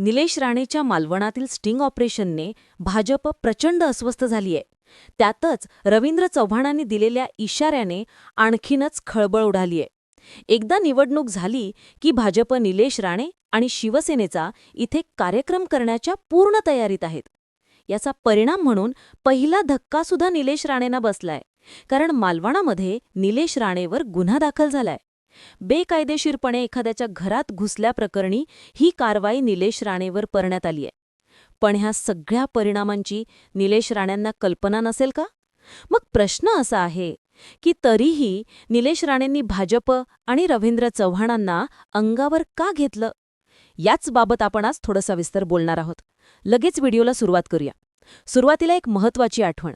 निलेश राणेच्या मालवणातील स्टिंग ऑपरेशनने भाजप प्रचंड अस्वस्थ झालीये. त्यातच रवींद्र चव्हाणांनी दिलेल्या इशाऱ्याने आणखीनच खळबळ उडालीये. एकदा निवडणूक झाली की भाजप निलेश राणे आणि शिवसेनेचा इथे कार्यक्रम करण्याच्या पूर्ण तयारीत आहेत. याचा परिणाम म्हणून पहिला धक्कासुद्धा निलेश राणेंना बसलाय. कारण मालवणामध्ये निलेश राणेवर गुन्हा दाखल झालाय. बेकायदेशीरपणे एखाद्याच्या घरात घुसल्याप्रकरणी ही कारवाई निलेश राणेवर करण्यात आली आहे. पण ह्या सगळ्या परिणामांची निलेश राणेंना कल्पना नसेल का? मग प्रश्न असा आहे की तरीही निलेश राणेंनी भाजप आणि रवींद्र चव्हाणांना अंगावर का घेतलं? याच बाबत आपण आज थोडं सविस्तर बोलणार आहोत. लगेच व्हिडिओला सुरुवात करूया. सुरुवातीला एक महत्वाची आठवण.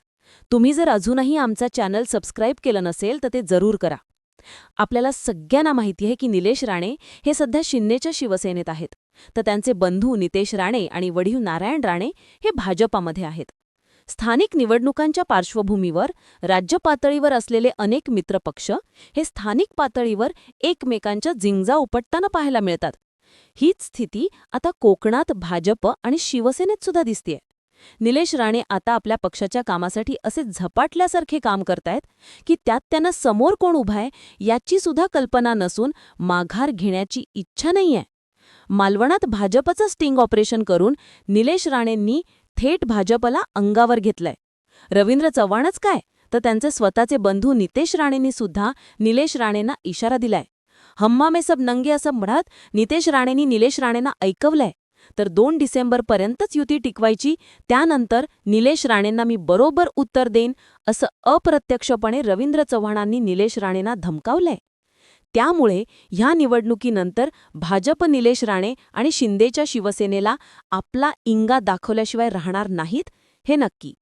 तुम्ही जर अजूनही आमचा चॅनल सबस्क्राईब केलं नसेल तर ते जरूर करा. आपल्याला सगळ्यांना माहिती आहे की निलेश राणे हे सध्या शिन्नेच्या शिवसेनेत आहेत. तर त्यांचे बंधू नितेश राणे आणि वडील नारायण राणे हे भाजपामध्ये आहेत. स्थानिक निवडणुकांच्या पार्श्वभूमीवर राज्य पातळीवर असलेले अनेक मित्रपक्ष हे स्थानिक पातळीवर एकमेकांच्या जिंगजा उपटताना पाहायला मिळतात. हीच स्थिती आता कोकणात भाजप आणि शिवसेनेत सुद्धा दिसतेय. निलेश राणे आता आपल्या पक्षाच्या कामासाठी असे झपाटल्यासारखे काम करतायत की त्यात त्यांना समोर कोण उभाय याची सुद्धा कल्पना नसून माघार घेण्याची इच्छा नाहीये. मालवणात भाजपचं स्टिंग ऑपरेशन करून निलेश राणेंनी थेट भाजपला अंगावर घेतलंय. रवींद्र चव्हाणच काय? तर त्यांचे स्वतःचे बंधू नितेश राणेंनी सुद्धा निलेश राणेंना इशारा दिलाय. हम्मा मे सब नंगे असं म्हणत नितेश राणेंनी निलेश राणेंना ऐकवलंय. तर दोन डिसेंबरपर्यंतच युती टिकवायची. त्यानंतर निलेश राणेंना मी बरोबर उत्तर देईन असं अप्रत्यक्षपणे रवींद्र चव्हाणांनी निलेश राणेंना धमकावलंय. त्यामुळे ह्या निवडणुकीनंतर भाजप निलेश राणे आणि शिंदेच्या शिवसेनेला आपला इंगा दाखवल्याशिवाय राहणार नाहीत हे नक्की.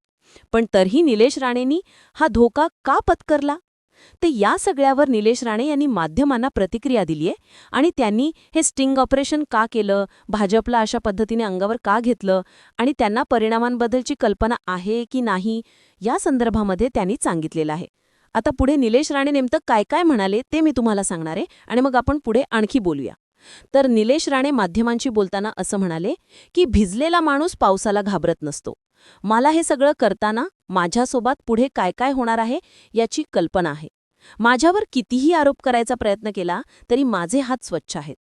पण तरीही निलेश राणेंनी हा धोका का पत्करला? ते या सगळ्यावर निलेश राणे यांनी माध्यमांना प्रतिक्रिया दिलीये आणि त्यांनी हे स्टिंग ऑपरेशन का केलं? भाजपला अशा पद्धतीने अंगावर का घेतलं? आणि त्यांना परिणामांबद्दलची कल्पना आहे की नाही? या संदर्भामध्ये त्यांनी सांगितलेलं आहे. आता पुढे निलेश राणे नेमकं काय काय म्हणाले ते मी तुम्हाला सांगणार आहे. आणि मग आपण पुढे आणखी बोलूया. तर निलेश राणे माध्यमांशी बोलताना असं म्हणाले की भिजलेला माणूस पावसाला घाबरत नसतो. मला हे सगळं करताना माझ्यासोबत पुढे काय काय होणार आहे याची कल्पना आहे. माझ्यावर कितीही आरोप करायचा प्रयत्न केला तरी माझे हात स्वच्छ आहेत.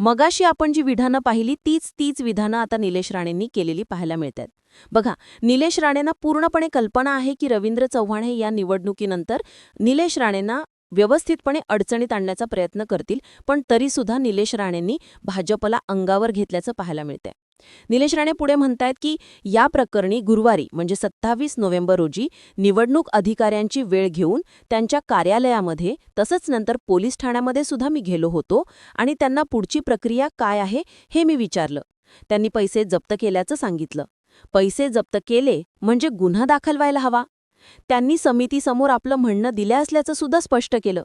मगाशी आपण जी विधानं पाहिली तीच तीच विधानं आता निलेश राणेंनी केलेली पाहायला मिळतात बघा निलेश राणेंना पूर्णपणे कल्पना आहे की रवींद्र चव्हाण हे या निवडणुकीनंतर निलेश राणेंना व्यवस्थितपणे अडचणीत आणण्याचा प्रयत्न करतील पण तरीसुद्धा निलेश राणेंनी भाजपला अंगावर घेतल्याचं पाहायला मिळतंय. निलेश राणे पुढे म्हणतायत की या प्रकरणी गुरुवारी म्हणजे सत्तावीस नोव्हेंबर रोजी निवडणूक अधिकाऱ्यांची वेळ घेऊन त्यांच्या कार्यालयामध्ये तसंच नंतर पोलीस ठाण्यामध्ये सुद्धा मी गेलो होतो आणि त्यांना पुढची प्रक्रिया काय आहे हे मी विचारलं. त्यांनी पैसे जप्त केल्याचं सांगितलं. पैसे जप्त केले म्हणजे गुन्हा दाखल व्हायला हवा. त्यांनी समितीसमोर आपलं म्हणणं दिलं असल्याचं सुद्धा स्पष्ट केलं.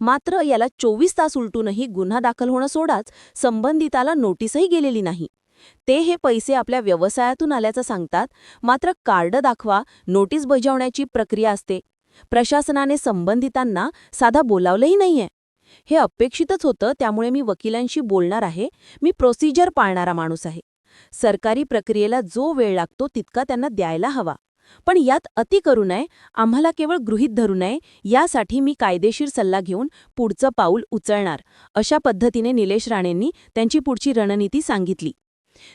मात्र याला चोवीस तास उलटूनही गुन्हा दाखल होणं सोडाच संबंधिताला नोटीसही गेलेली नाही. ते हे पैसे आपल्या व्यवसायातून आल्याचं सांगतात. मात्र कार्ड दाखवा नोटीस बजावण्याची प्रक्रिया असते. प्रशासनाने संबंधितांना साधा बोलावलंही नाहीये. हे अपेक्षितच होतं त्यामुळे मी वकिलांशी बोलणार आहे. मी प्रोसिजर पाळणारा माणूस आहे. सरकारी प्रक्रियेला जो वेळ लागतो तितका त्यांना द्यायला हवा. पण यात अति करू नये आम्हाला केवळ गृहीत धरू नये यासाठी मी कायदेशीर सल्ला घेऊन पुढचं पाऊल उचलणार अशा पद्धतीने निलेश राणेंनी त्यांची पुढची रणनीती सांगितली.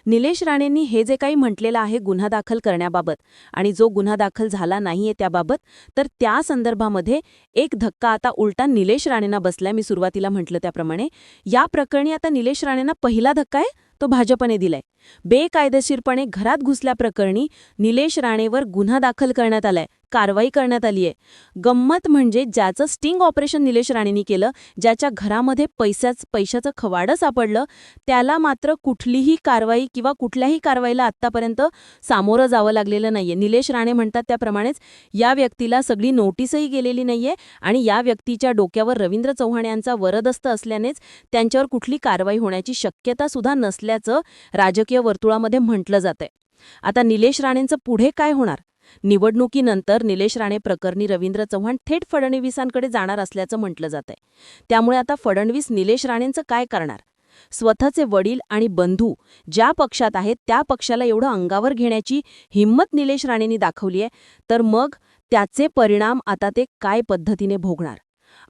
निलेश राणेंनी हे जे काही म्हटलेलं आहे गुन्हा दाखल करण्याबाबत आणि जो गुन्हा दाखल झाला नाहीये त्याबाबत तर त्या संदर्भामध्ये एक धक्का आता उलटा निलेश राणेंना बसलाय. मी सुरुवातीला म्हटलं त्याप्रमाणे. या प्रकरणी आता निलेश राणेंना पहिला धक्का आहे तो भाजपने दिलाय. बेकायदेशीरपणे घरात घुसल्याप्रकरणी निलेश राणेवर गुन्हा दाखल करण्यात आलाय कारवाई करण्यात आली आहे गंमत म्हणजे ज्याचं स्टिंग ऑपरेशन निलेश राणेंनी केलं ज्याच्या घरामध्ये पैशाच पैशाचं खवाडं सापडलं त्याला मात्र कुठलीही कारवाई किंवा कुठल्याही कारवाईला आत्तापर्यंत सामोरं जावं लागलेलं नाहीये. निलेश राणे म्हणतात त्याप्रमाणेच या व्यक्तीला सगळी नोटीसही गेलेली नाहीये आणि या व्यक्तीच्या डोक्यावर रवींद्र चव्हाण यांचा वरदस्त असल्यानेच त्यांच्यावर कुठली कारवाई होण्याची शक्यता सुद्धा नसल्याचं राजकीय वर्तुळामध्ये म्हटलं जातंय. आता निलेश राणेंचं पुढे काय होणार? निवडणुकीनंतर निलेश राणे प्रकरणी रवींद्र चव्हाण थेट फडणवीसांकडे जाणार असल्याचं म्हटलं जातंय. त्यामुळे आता फडणवीस निलेश राणेंचं काय करणार? स्वतःचे वडील आणि बंधू ज्या पक्षात आहेत त्या पक्षाला एवढं अंगावर घेण्याची हिंमत निलेश राणेंनी दाखवली आहे तर मग त्याचे परिणाम आता ते काय पद्धतीने भोगणार?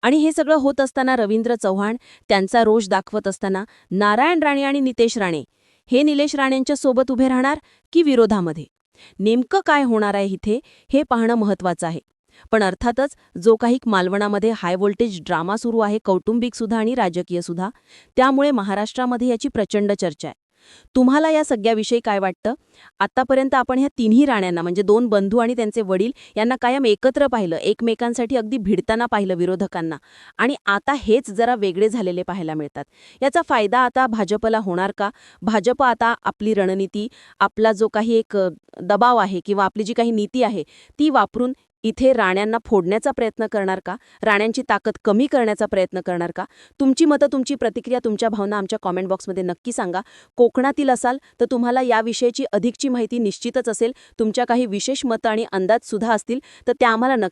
आणि हे सगळं होत असताना रवींद्र चव्हाण त्यांचा रोष दाखवत असताना नारायण राणे आणि नितेश राणे हे निलेश राणेंच्या सोबत उभे राहणार की विरोधामध्ये? नेमकं काय होणार आहे इथे हे पाहणं महत्वाचं आहे. पण अर्थातच जो काही मालवणामध्ये हाय व्होल्टेज ड्रामा सुरू आहे कौटुंबिक सुद्धा आणि राजकीय सुद्धा त्यामुळे महाराष्ट्रामध्ये याची प्रचंड चर्चा आहे. तुम्हाला या सगळ्याविषयी काय वाटतं? आतापर्यंत आपण ह्या तिन्ही राण्यांना म्हणजे दोन बंधू आणि त्यांचे वडील यांना कायम एकत्र पाहिलं एकमेकांसाठी अगदी भिडताना पाहिलं विरोधकांना. आणि आता हेच जरा वेगळे झालेले पाहायला मिळतात. याचा फायदा आता भाजपला होणार का? भाजप आता आपली रणनीती आपला जो काही एक दबाव आहे किंवा आपली जी काही नीती आहे ती वापरून इथे राण्यांना फोडण्याचा प्रयत्न करणार का? राण्यांची ताकद कमी करण्याचा प्रयत्न करणार का? तुमची मतं तुमची प्रतिक्रिया तुमच्या भावना आमच्या कॉमेंट बॉक्समध्ये नक्की सांगा. कोकणातील असाल तर तुम्हाला याविषयीची अधिकची माहिती निश्चितच असेल. तुमच्या काही विशेष मतं आणि अंदाजसुद्धा असतील तर त्या आम्हाला नक्की